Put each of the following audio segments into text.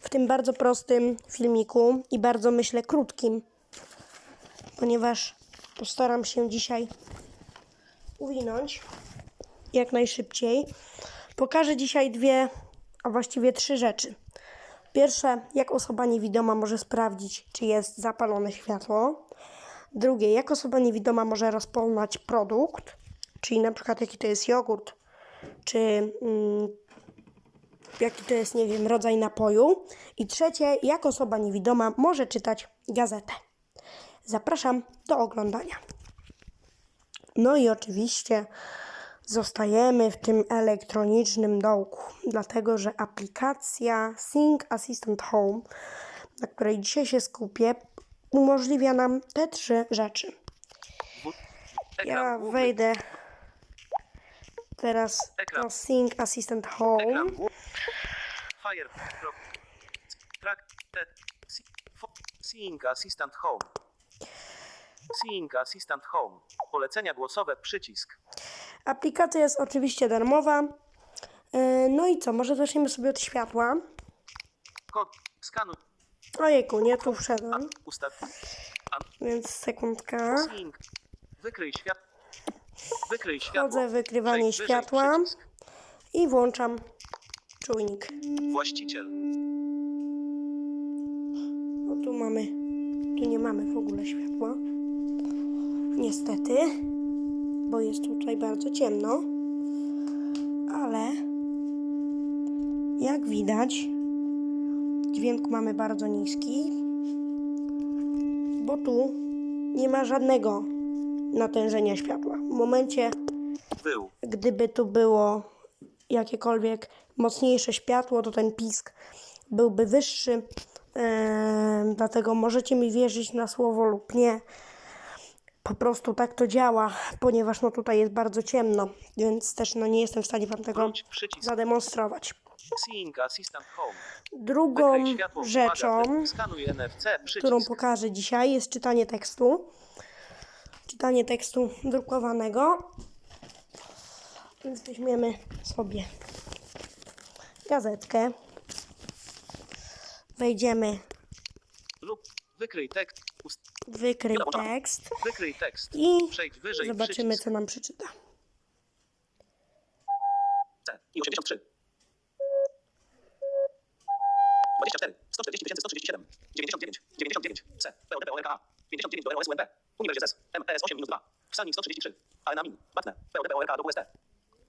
W tym bardzo prostym filmiku i bardzo myślę krótkim, ponieważ postaram się dzisiaj uwinąć jak najszybciej. Pokażę dzisiaj dwie, a właściwie trzy rzeczy. Pierwsze, jak osoba niewidoma może sprawdzić, czy jest zapalone światło. Drugie, jak osoba niewidoma może rozpoznać produkt, czyli na przykład jaki to jest jogurt, czy mm, jaki to jest, nie wiem, rodzaj napoju. I trzecie, jak osoba niewidoma może czytać gazetę. Zapraszam do oglądania. No i oczywiście zostajemy w tym elektronicznym dołku, dlatego że aplikacja Sync Assistant Home, na której dzisiaj się skupię, umożliwia nam te trzy rzeczy. Ja wejdę teraz Ekran. Sync Assistant Home. Ekran. Fire. Track. Sync Assistant Home. Sync Assistant Home. Polecenia głosowe. Przycisk. Aplikacja jest oczywiście darmowa. Yy, No i co, może zaczniemy sobie od światła. Kod. Skanuj. Ojejku, nie tu wszedłem. Ustaw. Więc sekundka. Sync. Wykryj świat. Wykryj. Wchodzę w wykrywanie Przejdź wyżej światła przycisk. i włączam czujnik. Właściciel. O, tu mamy, tu nie mamy w ogóle światła. Niestety, bo jest tutaj bardzo ciemno. Ale jak widać, dźwięk mamy bardzo niski, bo tu nie ma żadnego natężenia światła. W momencie, Był. gdyby tu było jakiekolwiek mocniejsze światło, to ten pisk byłby wyższy. Eee, dlatego możecie mi wierzyć na słowo lub nie. Po prostu tak to działa, ponieważ no tutaj jest bardzo ciemno, więc też no nie jestem w stanie wam tego Wróć. Przycisk. zademonstrować. Sync Assistant Home. Drugą światło. rzeczą, Uwaga. Skanuj NFC. Przycisk. którą pokażę dzisiaj, jest czytanie tekstu. Czytanie tekstu drukowanego. Więc weźmiemy sobie gazetkę. Wejdziemy lub wykryj tekst. Wykryj tekst Wykryj tekst. i Przejdź wyżej zobaczymy, co nam przeczyta. C i 83. 24, 140 137, 99, 99, C, PORK, 59 do ROS UNP, Uniwersytet MES 8 minus 2, Wsalnik 133, ANA Min, Batne, POD, PORK do WST,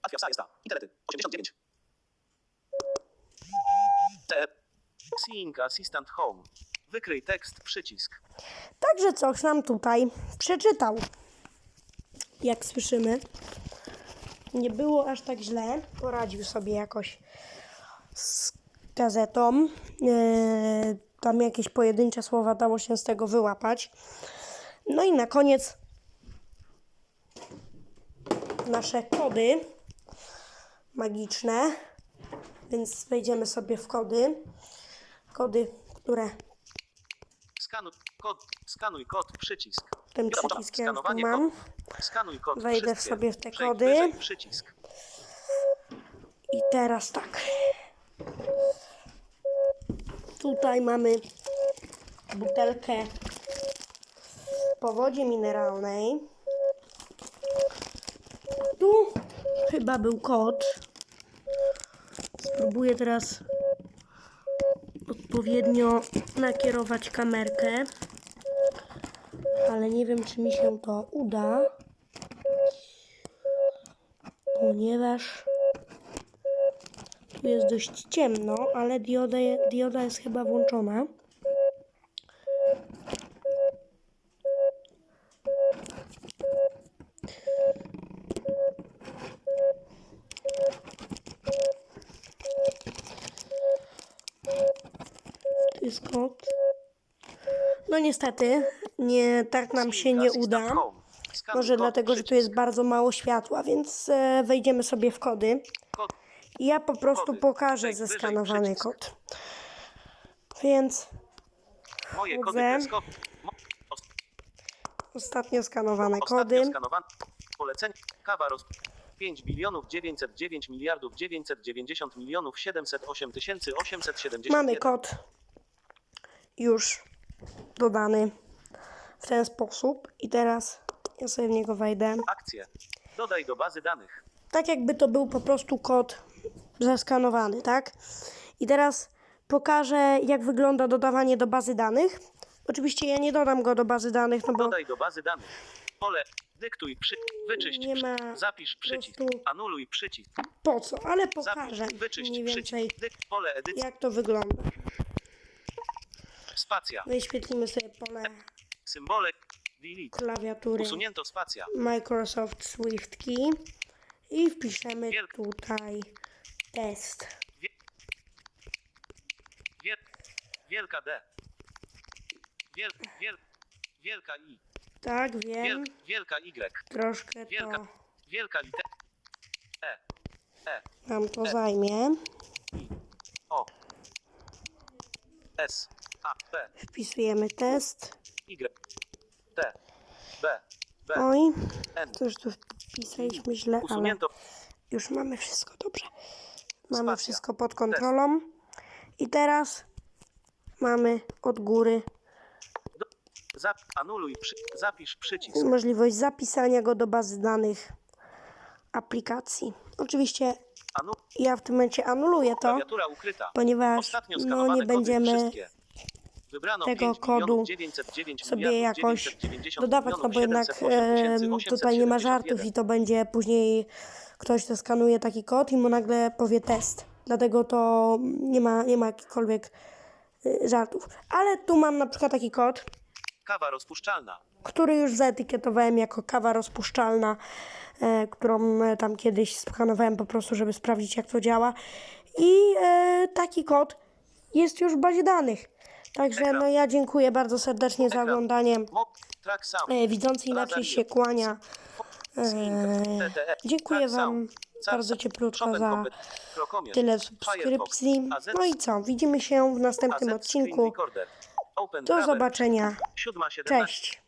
Atwia Sajesta, Interety, 89. T, Sync Assistant Home, wykryj tekst, przycisk, Także coś nam tutaj przeczytał. Jak słyszymy, nie było aż tak źle. Poradził sobie jakoś z gazetą. Yy, tam jakieś pojedyncze słowa dało się z tego wyłapać. No i na koniec nasze kody magiczne. Więc wejdziemy sobie w kody. Kody, które skanuj kod, skanuj kod, przycisk. tym przyciskiem tu mam. Skanuj kod Wejdę wszystkie. sobie w te kody. Przycisk. I teraz tak. Tutaj mamy butelkę po wodzie mineralnej. Tu chyba był kod. Spróbuję teraz odpowiednio nakierować kamerkę. Ale nie wiem, czy mi się to uda. Ponieważ tu jest dość ciemno, ale dioda, dioda jest chyba włączona. Kod. No niestety, nie, tak nam się nie uda. Może dlatego, że tu jest bardzo mało światła, więc e, wejdziemy sobie w kody. Ja po prostu pokażę zeskanowany kod. Więc os- ostatnio skanowane kody. Polecenie. Kawa roz... 5 bilionów 909 miliardów 990 milionów 708 tysięcy 871. Mamy kod już dodany w ten sposób i teraz ja sobie w niego wejdę. Akcje. Dodaj do bazy danych. Tak jakby to był po prostu kod zaskanowany, tak? I teraz pokażę jak wygląda dodawanie do bazy danych. Oczywiście ja nie dodam go do bazy danych, no bo Dodaj do bazy danych. Pole. Dyktuj przy. Wyczyść. Nie przy- ma Zapisz przycisk. prostu- Anuluj przycisk. po co, ale Zapisz. pokażę Wyczyść mniej przycisk. więcej Dyk. Pole edycji. jak to wygląda. Spacja. Wyświetlimy sobie pole Symbole. Delete. klawiatury Usunięto spacja. Microsoft Swift Key i wpiszemy Wielk- tutaj test. Wiel, wielka D. Wiel, wiel, wielka I. Tak, wiem, Wiel, wielka Y. troszkę Wielka. to Wielka litera. E. E. nam to zajmie. O. S. Wpisujemy test. Y. T. B. Oj, N. coś tu wpisaliśmy źle, ale już mamy wszystko dobrze. Mamy wszystko pod kontrolą. I teraz mamy od góry zap, anuluj. Przy, zapisz przycisk. możliwość zapisania go do bazy danych aplikacji. Oczywiście ja w tym momencie anuluję to, ponieważ no, nie będziemy. Wybrano tego 5 kodu milionów 909 sobie jakoś 990 dodawać, no bo jednak 708 e, tutaj nie ma 871. żartów i to będzie później ktoś to skanuje taki kod i mu nagle powie test. Dlatego to nie ma, nie ma jakichkolwiek e, żartów. Ale tu mam na przykład taki kod, Kawa rozpuszczalna. który już zaetykietowałem jako kawa rozpuszczalna, e, którą e, tam kiedyś skanowałem po prostu, żeby sprawdzić jak to działa. I e, taki kod jest już w bazie danych. Także no ja dziękuję bardzo serdecznie za oglądanie. E, widzący inaczej się kłania. TTE, dziękuję wam bardzo cieplutko za tyle subskrypcji. No i co? Widzimy się w następnym odcinku. Do zobaczenia. 7.17. Cześć.